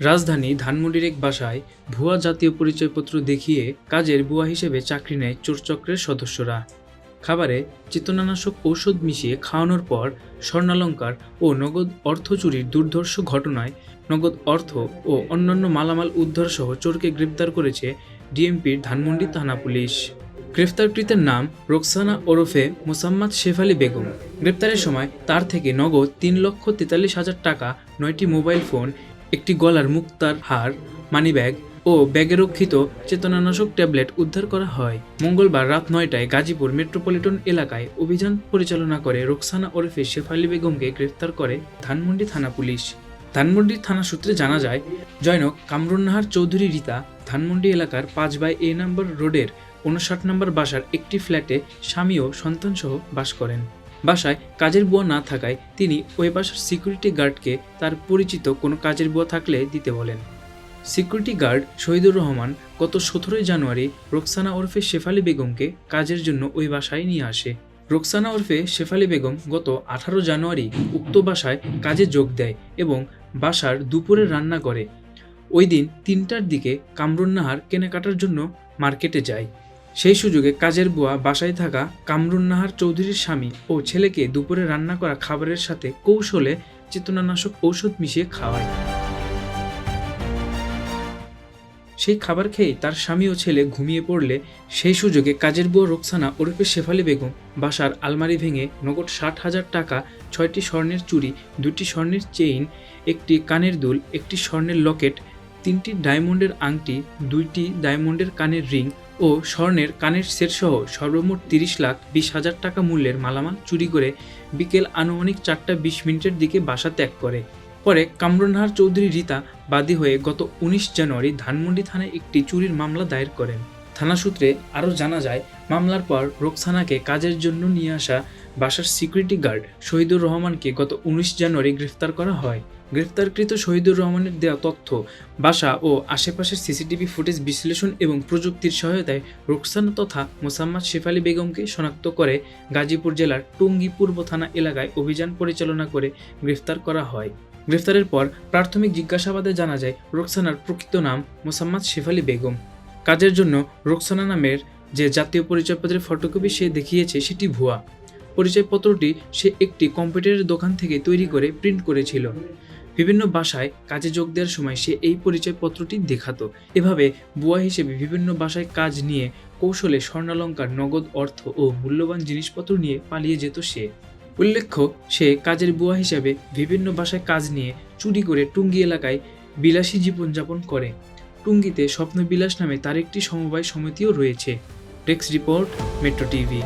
রাজধানী ধানমন্ডির এক বাসায় ভুয়া জাতীয় পরিচয়পত্র দেখিয়ে কাজের বুয়া হিসেবে চাকরি নেয় চোরচক্রের সদস্যরা। খাবারে চেতনানাশক ঔষধ মিশিয়ে খাওয়ানোর পর স্বর্ণালঙ্কার ও নগদ অর্থ চুরির দুর্ধর্ষ ঘটনায় নগদ অর্থ ও অন্যান্য মালামাল উদ্ধার সহ চোরকে গ্রেপ্তার করেছে ডিএমপির ধানমন্ডি থানা পুলিশ। গ্রেফতারকৃতের নাম রোকসানা ওরফে মোসাম্মদ শেফালি বেগম। গ্রেপ্তারের সময় তার থেকে নগদ তিন লক্ষ তেতাল্লিশ হাজার টাকা, নয়টি মোবাইল ফোন একটি গলার মুক্তার হার, মানিব্যাগ ও ব্যাগে রক্ষিত চেতনানাশক ট্যাবলেট উদ্ধার করা হয়। মঙ্গলবার রাত নয়টায় গাজীপুর মেট্রোপলিটন এলাকায় অভিযান পরিচালনা করে রোকসানা ওরফে শেফালি বেগমকে গ্রেফতার করে ধানমন্ডি থানা পুলিশ। ধানমন্ডি থানা সূত্রে জানা যায়, জয়নক কামরুন্নাহার চৌধুরী রীতা ধানমন্ডি এলাকার পাঁচ বাই এ নম্বর রোডের উনষাট নম্বর বাসার একটি ফ্ল্যাটে স্বামী ও সন্তানসহ বাস করেন। বাসায় কাজের বুয়া না থাকায় তিনি ওই বাসার সিকিউরিটি গার্ডকে তার পরিচিত কোনো কাজের বুয়া থাকলে দিতে বলেন। সিকিউরিটি গার্ড শহীদুর রহমান গত সতেরোই জানুয়ারি রোকসানা ওরফে শেফালি বেগমকে কাজের জন্য ওই বাসায় নিয়ে আসে। রোকসানা ওরফে শেফালি বেগম গত আঠারো জানুয়ারি উক্ত বাসায় কাজে যোগ দেয় এবং বাসার দুপুরে রান্না করে। ওই দিন তিনটার দিকে কামরুন্নাহার কেনাকাটার জন্য মার্কেটে যায়। সেই সুযোগে কাজের বুয়া বাসায় থাকা কামরুন নাহার চৌধুরীর স্বামী ও ছেলেকে দুপুরে রান্না করা খাবারের সাথে কৌশলে চেতনানাশক ঔষধ মিশিয়ে খাওয়ায়। সেই খাবার খেয়ে তার স্বামী ও ছেলে ঘুমিয়ে পড়লে সেই সুযোগে কাজের বুয়া রোকসানা ওরফে শেফালি বেগম বাসার আলমারি ভেঙে নগদ ষাট হাজার টাকা, ছয়টি স্বর্ণের চুড়ি, দুটি স্বর্ণের চেইন, একটি কানের দুল, একটি স্বর্ণের লকেট, তিনটি ডায়মন্ডের আংটি, দুইটি ডায়মন্ডের কানের রিং ও স্বর্ণের কানের সেট সহ সর্বমোট তিরিশ লাখ বিশ হাজার টাকা মূল্যের মালামাল চুরি করে বিকেল আনুমানিক চারটা বিশ মিনিটের দিকে বাসা ত্যাগ করে। পরে কামরুনহার চৌধুরী রীতা বাদী হয়ে গত উনিশ জানুয়ারি ধানমন্ডি থানায় একটি চুরির মামলা দায়ের করেন। থানা সূত্রে আরও জানা যায়, মামলার পর রোকসানাকে কাজের জন্য নিয়ে আসা বাসার সিকিউরিটি গার্ড শহীদুর রহমানকে গত উনিশ জানুয়ারি গ্রেফতার করা হয়। গ্রেফতারকৃত শহীদুর রহমানের দেওয়া তথ্য, বাসা ও আশেপাশের সিসিটিভি ফুটেজ বিশ্লেষণ এবং প্রযুক্তির সহায়তায় রোকসানা তথা মোসাম্মদ শেফালি বেগমকে শনাক্ত করে গাজীপুর জেলার টুঙ্গি পূর্ব থানা এলাকায় অভিযান পরিচালনা করে গ্রেফতার করা হয়। গ্রেফতারের পর প্রাথমিক জিজ্ঞাসাবাদে জানা যায়, রোকসানার প্রকৃত নাম মোসাম্মদ শেফালি বেগম। কাজের জন্য রোকসানা নামের যে জাতীয় পরিচয়পত্রের ফটোকপি সে দেখিয়েছে সেটি ভুয়া। পরিচয়পত্রটি সে একটি কম্পিউটারের দোকান থেকে তৈরি করে প্রিন্ট করেছিল। বিভিন্ন বাসায় কাজে যোগ দেওয়ার সময় সে এই পরিচয়পত্রটি দেখাতো। এভাবে বুয়া হিসেবে বিভিন্ন বাসায় কাজ নিয়ে কৌশলে স্বর্ণালঙ্কার, নগদ অর্থ ও মূল্যবান জিনিসপত্র নিয়ে পালিয়ে যেত সে। উল্লেখ্য, সে কাজের বুয়া হিসেবে বিভিন্ন বাসায় কাজ নিয়ে চুরি করে টুঙ্গি এলাকায় বিলাসী জীবনযাপন করে। টুঙ্গিতে স্বপ্নবিলাস নামে তার একটি সমবায় সমিতিও রয়েছে। Desk report metro TV.